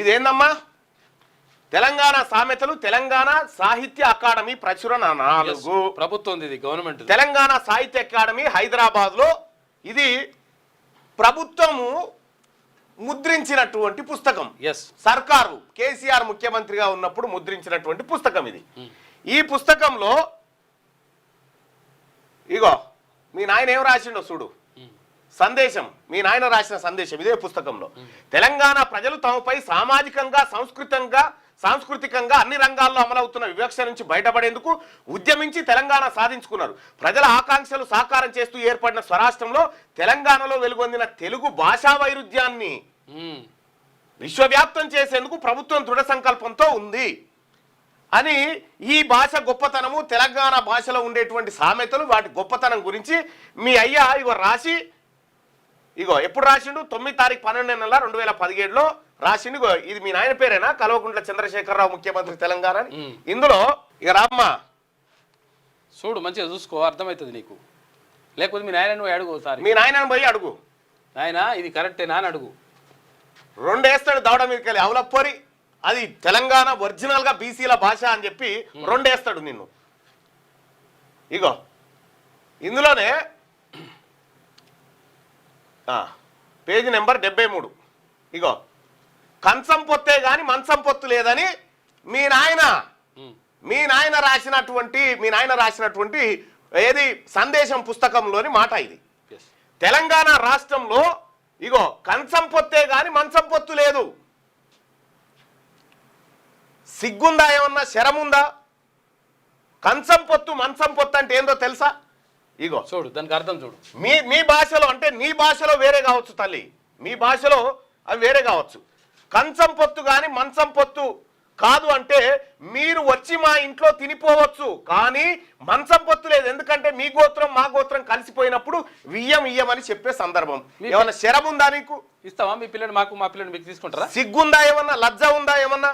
ఇదేందమ్మా? తెలంగాణ సామెతలు తెలంగాణ సాహిత్య అకాడమీ ప్రచురణ నాలుగు. ప్రభుత్వం ఇది గవర్నమెంట్ తెలంగాణ సాహిత్య అకాడమీ హైదరాబాద్లో ఇది ప్రభుత్వము ముద్రించినటువంటి పుస్తకం. ఎస్ సర్కారు కేసీఆర్ ముఖ్యమంత్రిగా ఉన్నప్పుడు ముద్రించినటువంటి పుస్తకం ఇది. ఈ పుస్తకంలో ఇగో మీ నాయన ఏం రాసిండో చూడు. సందేశం. మీ నాయన రాసిన సందేశం ఇదే పుస్తకంలో. తెలంగాణ ప్రజలు తమపై సామాజికంగా సంస్కృతంగా సాంస్కృతికంగా అన్ని రంగాల్లో అమలవుతున్న వివక్ష నుంచి బయటపడేందుకు ఉద్యమించి తెలంగాణ సాధించుకున్నారు. ప్రజల ఆకాంక్షలు సాకారం చేస్తూ ఏర్పడిన స్వరాష్ట్రంలో తెలంగాణలో వెలుగొందిన తెలుగు భాషా వైరుధ్యాన్ని విశ్వవ్యాప్తం చేసేందుకు ప్రభుత్వం దృఢ సంకల్పంతో ఉంది అని ఈ భాష గొప్పతనము తెలంగాణ భాషలో ఉండేటువంటి సామెతలు వాటి గొప్పతనం గురించి మీ అయ్యా ఇగో రాసి ఇగో ఎప్పుడు రాసిండు? తొమ్మిది తారీఖు పన్నెండు నెల రెండు వేల పదిహేడులో రాసిండు. ఇగో ఇది మీ నాయన పేరేనా? కల్వకుంట్ల చంద్రశేఖరరావు ముఖ్యమంత్రి తెలంగాణ అని. ఇందులో ఇక రామ్మా. చూడు మంచిగా చూసుకో అర్థమవుతుంది నీకు. లేకపోతే మీ నాయన నువ్వు అడుగు ఒకసారి. మీ నాయనని పోయి అడుగు. నాయన ఇది కరెక్టేనా అని అడుగు. రెండు వేస్తాడు దవడ మీదకి వెళ్ళి. అవలప్పొరి అది తెలంగాణ ఒరిజినల్గా బీసీల భాష అని చెప్పి రెండు వేస్తాడు నిన్ను. ఇగో ఇందులోనే పేజీ నెంబర్ డెబ్బై మూడు. ఇగో కంచం పొత్తే గాని మంచం పొత్తు లేదని మీ నాయన. మీ నాయన రాసినటువంటి మీ నాయన రాసినటువంటి ఏది సందేశం పుస్తకంలోని మాట ఇది. తెలంగాణ రాష్ట్రంలో ఇగో కంచం పొత్తే గాని మంచం పొత్తు లేదు. సిగ్గుందా ఏమన్నా? శరముందా? కంచం పొత్తు మంచం పొత్తు అంటే ఏందో తెలుసా? ఇగో. చూడు దానికి అర్థం చూడు. మీ మీ భాషలో అంటే నీ భాషలో వేరే కావచ్చు తల్లి. మీ భాషలో అవి వేరే కావచ్చు. కంచం పొత్తు కానీ మంచం పొత్తు కాదు అంటే మీరు వచ్చి మా ఇంట్లో తినిపోవచ్చు కానీ మంచం పొత్తు లేదు. ఎందుకంటే మీ గోత్రం మా గోత్రం కలిసిపోయినప్పుడు వియ్యం ఇయ్యమని చెప్పే సందర్భం. ఏమన్నా శరం ఉందా నీకు? ఇస్తావా? మీ పిల్లని మాకు మా పిల్లని మీకు తీసుకుంటారా? సిగ్గుందా ఏమన్నా? లజ్జ ఉందా ఏమన్నా?